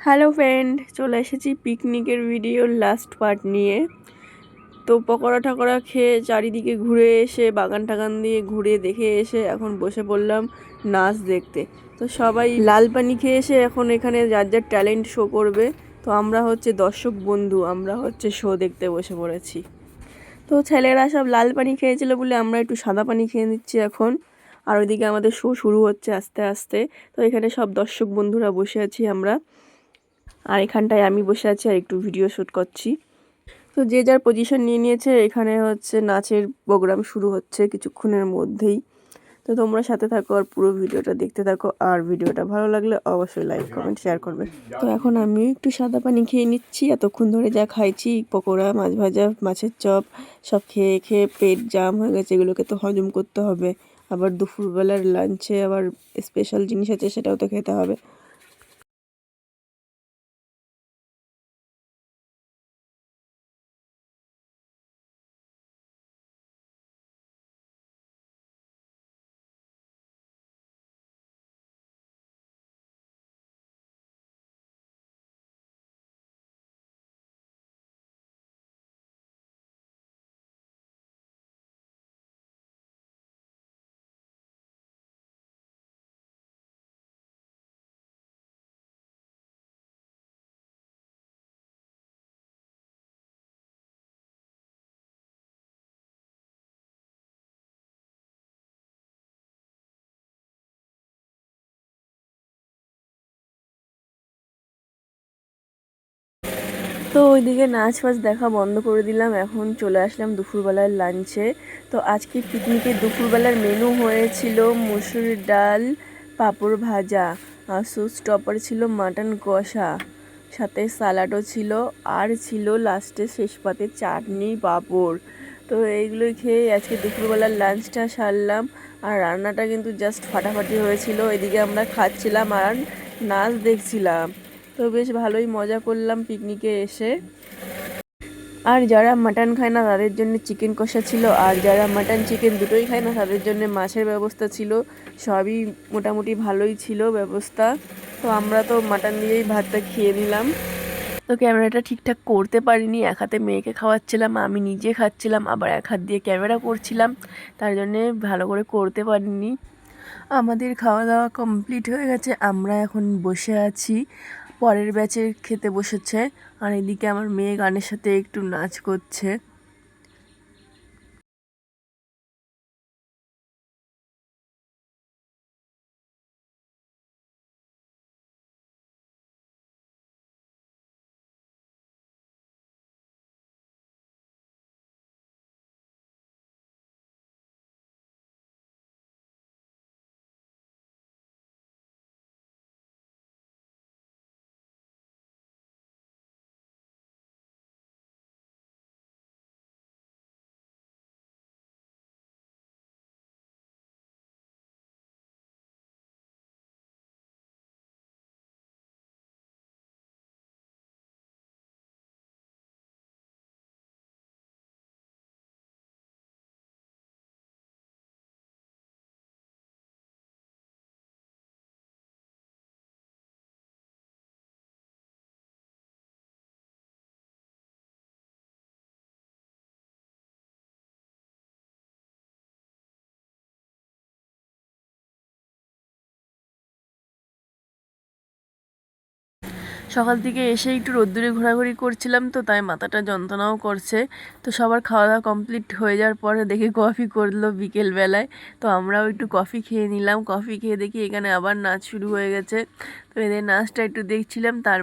Hello friend চলে এসেছি পিকনিকের ভিডিওর লাস্ট পার্ট নিয়ে। তো পকোড়া ঠকোড়া খেয়ে চারিদিকে ঘুরে এসে, বাগান টাগান দিয়ে ঘুরে দেখে এসে এখন বসে পড়লাম নাচ দেখতে। তো সবাই লাল পানি খেয়ে এসে এখন এখানে যার যার ট্যালেন্ট শো করবে। তো আমরা হচ্ছে দর্শক বন্ধু, আমরা হচ্ছে শো দেখতে বসে পড়েছি। তো ছেলেরা সব লাল পানি খেয়েছিল বলে আমরা একটু সাদা পানি খেয়ে নিচ্ছি এখন। আর ওইদিকে আমাদের শো শুরু হচ্ছে আস্তে আস্তে। তো এখানে সব দর্শক বন্ধুরা বসে আছি আমরা। আর এখানটায় আমি বসে আছি আর একটু ভিডিও শ্যুট করছি। তো যে যার পজিশন নিয়ে নিয়েছে, এখানে হচ্ছে নাচের প্রোগ্রাম শুরু হচ্ছে কিছুক্ষণের মধ্যেই। তো তোমরা সাথে থাকো আর পুরো ভিডিওটা দেখতে থাকো। আর ভিডিওটা ভালো লাগলে অবশ্যই লাইক কমেন্ট শেয়ার করবে। তো এখন আমিও একটু সাদা পানি খেয়ে নিচ্ছি। এতক্ষণ ধরে যা খাইছি, পকোড়া, মাছ ভাজা, মাছের চপ, সব খেয়ে খেয়ে পেট জাম হয়ে গেছে। এগুলোকে তো হজম করতে হবে। আবার দুপুরবেলার লাঞ্চে আবার স্পেশাল জিনিস আছে, সেটাও তো খেতে হবে। তো ওইদিকে নাচ ফাচ দেখা বন্ধ করে দিলাম। এখন চলে আসলাম দুপুরবেলার লাঞ্চে তো আজকে পিকনিকে দুপুরবেলার মেনু হয়েছিল মুসুর ডাল, পাঁপড় ভাজা, আর সুস টপার ছিল মাটন কষা। সাথে স্যালাডও ছিল, আর ছিল লাস্টে শেষ পাতে চাটনি, পাঁপড়। তো এইগুলো খেয়ে আজকে দুপুরবেলার লাঞ্চটা সারলাম। আর রান্নাটা কিন্তু জাস্ট ফাটাফাটি হয়েছিল। এদিকে আমরা খাচ্ছিলাম আর নাচ দেখছিলাম। তো বেশ ভালোই মজা করলাম পিকনিকে এসে। আর যারা মাটন খায় না, তাদের জন্য চিকেন কষা ছিল। আর যারা মাটন চিকেন দুটোই খায় না, তাদের জন্য মাছের ব্যবস্থা ছিল। সবই মোটামুটি ভালোই ছিল ব্যবস্থা। তো আমরা তো মাটন দিয়েই ভাতটা খেয়ে নিলাম। তো ক্যামেরাটা ঠিকঠাক করতে পারিনি। এক হাতে মেয়েকে খাওয়াচ্ছিলাম, আমি নিজে খাচ্ছিলাম, আবার এক হাত দিয়ে ক্যামেরা করছিলাম। তার জন্যে ভালো করে করতে পারিনি। আমাদের খাওয়া দাওয়া কমপ্লিট হয়ে গেছে। আমরা এখন বসে আছি। পরের ব্যাচে খেতে বসেছে। আর এদিকে আমার মেয়ে গানের সাথে একটু নাচ করছে। সকাল থেকে এসে একটু রোদ্দুরে ঘোরাঘুরি করছিলাম তো, তাই মাথাটা যন্ত্রণাও করছে। তো সবার খাওয়া দাওয়া কমপ্লিট হয়ে যাওয়ার পরে দেখি কফি করল বিকেলবেলায়। তো আমরাও একটু কফি খেয়ে নিলাম। কফি খেয়ে দেখি এখানে আবার নাচ শুরু হয়ে গেছে। তো এদের নাচটা একটু দেখছিলাম তার